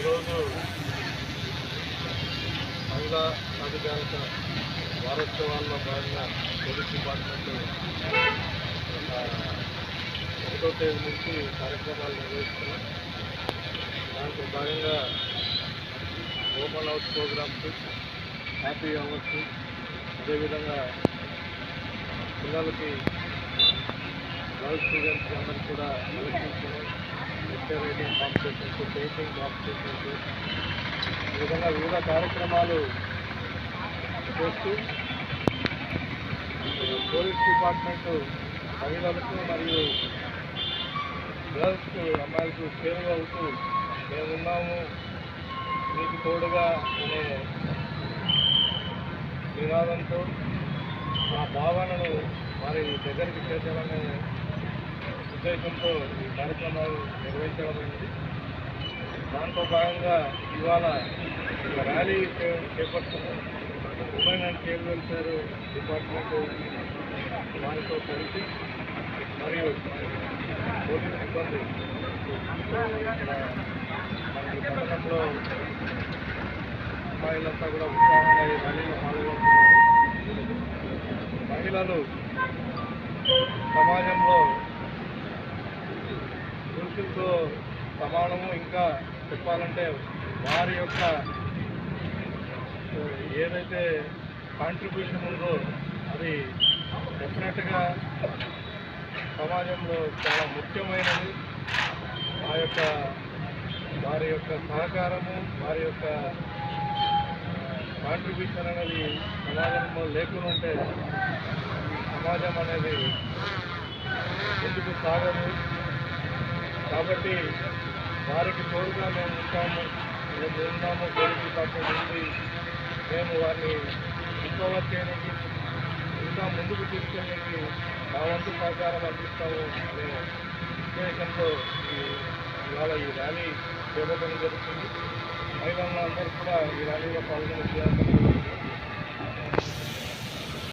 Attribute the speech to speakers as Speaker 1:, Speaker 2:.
Speaker 1: ఈరోజు మహిళా సాధికారత వారోత్సవాల్లో భాగంగా పోలీస్ డిపార్ట్మెంట్ ఒకటో తేదీ నుంచి కార్యక్రమాలు నిర్వహిస్తున్నాం. దాంట్లో భాగంగా open house programs happy hours అదేవిధంగా పిల్లలకి గర్ల్స్ స్టూడెంట్స్ అందరికీ కూడా elections lecture competitions painting competitions ఈ విధంగా వివిధ కార్యక్రమాలు చేస్తూ పోలీస్ డిపార్ట్మెంట్ మహిళలకు మరియు గర్ల్స్కు అమ్మాయిలకు సేవ అవుతూ మేమున్నాము. మీకు తోడుగా నేను నినాదంతో ఆ భావనను వారి దగ్గరికి చేర్చాలని ఉద్దేశంతో ఈ కార్యక్రమాలు నిర్వహించడం అయింది దాంట్లో భాగంగా ఇవాళ ఒక ర్యాలీ చే- చేపడుతున్నాం. Women and child welfare department వారితో కలిసి మరియు పోలీస్ సిబ్బంది పట్టణంలో అమ్మాయిలంతా కూడా ఉత్సాహంగా ఈ ర్యాలీలో పాల్గొంటున్నారు. మహిళలు ప్రమాణము ఇంకా చెప్పాలంటే వారి యొక్క ఏదైతే కాంట్రిబ్యూషన్ ఉందో అది డెఫినెట్గా సమాజంలో చాలా ముఖ్యమైనది. ఆ యొక్క వారి యొక్క సహకారము వారి యొక్క కాంట్రిబ్యూషన్ అనేది సమాజంలో లేకుండా ఉంటే సమాజం అనేది ముందుకు సాగదు. కాబట్టి వారికి తోడుగా మేము ఉంటాము. మేము ఉన్నాము పోలీస్ డిపార్ట్మెంట్ ఉంది మేము వారిని ఇంకోవర్ చేయడానికి ఇంకా ముందుకు తీసుకెళ్ళడానికి మా వంతు సహకారం అందిస్తాము అనే ఉద్దేశంతో ఇవాళ ఈ ర్యాలీ చేపట్టడం జరుగుతుంది. మహిళలందరూ కూడా ఈ ర్యాలీలో పాల్గొనే చేయాలని